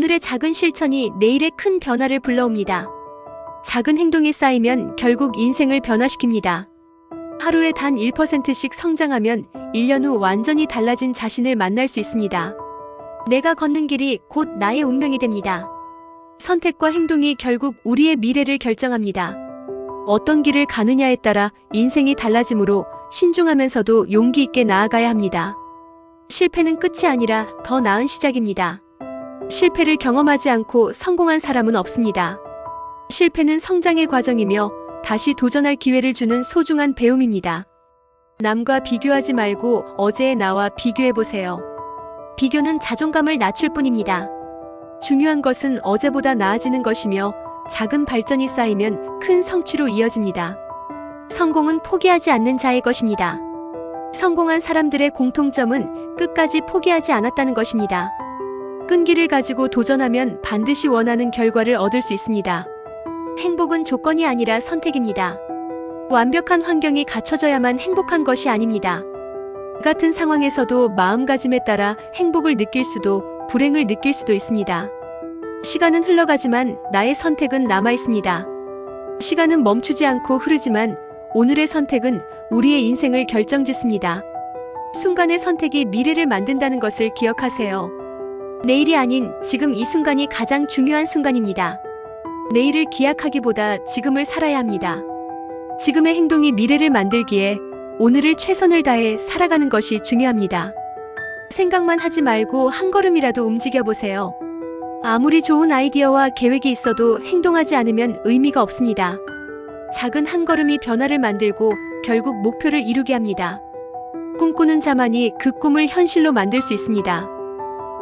오늘의 작은 실천이 내일의 큰 변화를 불러옵니다. 작은 행동이 쌓이면 결국 인생을 변화시킵니다. 하루에 단 1%씩 성장하면 1년 후 완전히 달라진 자신을 만날 수 있습니다. 내가 걷는 길이 곧 나의 운명이 됩니다. 선택과 행동이 결국 우리의 미래를 결정합니다. 어떤 길을 가느냐에 따라 인생이 달라지므로 신중하면서도 용기 있게 나아가야 합니다. 실패는 끝이 아니라 더 나은 시작입니다. 실패를 경험하지 않고 성공한 사람은 없습니다. 실패는 성장의 과정이며 다시 도전할 기회를 주는 소중한 배움입니다. 남과 비교하지 말고 어제의 나와 비교해 보세요. 비교는 자존감을 낮출 뿐입니다. 중요한 것은 어제보다 나아지는 것이며 작은 발전이 쌓이면 큰 성취로 이어집니다. 성공은 포기하지 않는 자의 것입니다. 성공한 사람들의 공통점은 끝까지 포기하지 않았다는 것입니다. 끈기를 가지고 도전하면 반드시 원하는 결과를 얻을 수 있습니다. 행복은 조건이 아니라 선택입니다. 완벽한 환경이 갖춰져야만 행복한 것이 아닙니다. 같은 상황에서도 마음가짐에 따라 행복을 느낄 수도 불행을 느낄 수도 있습니다. 시간은 흘러가지만 나의 선택은 남아 있습니다. 시간은 멈추지 않고 흐르지만 오늘의 선택은 우리의 인생을 결정짓습니다. 순간의 선택이 미래를 만든다는 것을 기억하세요. 내일이 아닌 지금 이 순간이 가장 중요한 순간입니다. 내일을 기약하기보다 지금을 살아야 합니다. 지금의 행동이 미래를 만들기에 오늘을 최선을 다해 살아가는 것이 중요합니다. 생각만 하지 말고 한 걸음이라도 움직여 보세요. 아무리 좋은 아이디어와 계획이 있어도 행동하지 않으면 의미가 없습니다. 작은 한 걸음이 변화를 만들고 결국 목표를 이루게 합니다. 꿈꾸는 자만이 그 꿈을 현실로 만들 수 있습니다.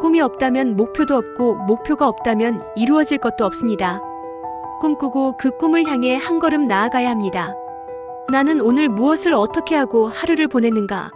꿈이 없다면 목표도 없고 목표가 없다면 이루어질 것도 없습니다. 꿈꾸고 그 꿈을 향해 한 걸음 나아가야 합니다. 나는 오늘 무엇을 어떻게 하고 하루를 보냈는가?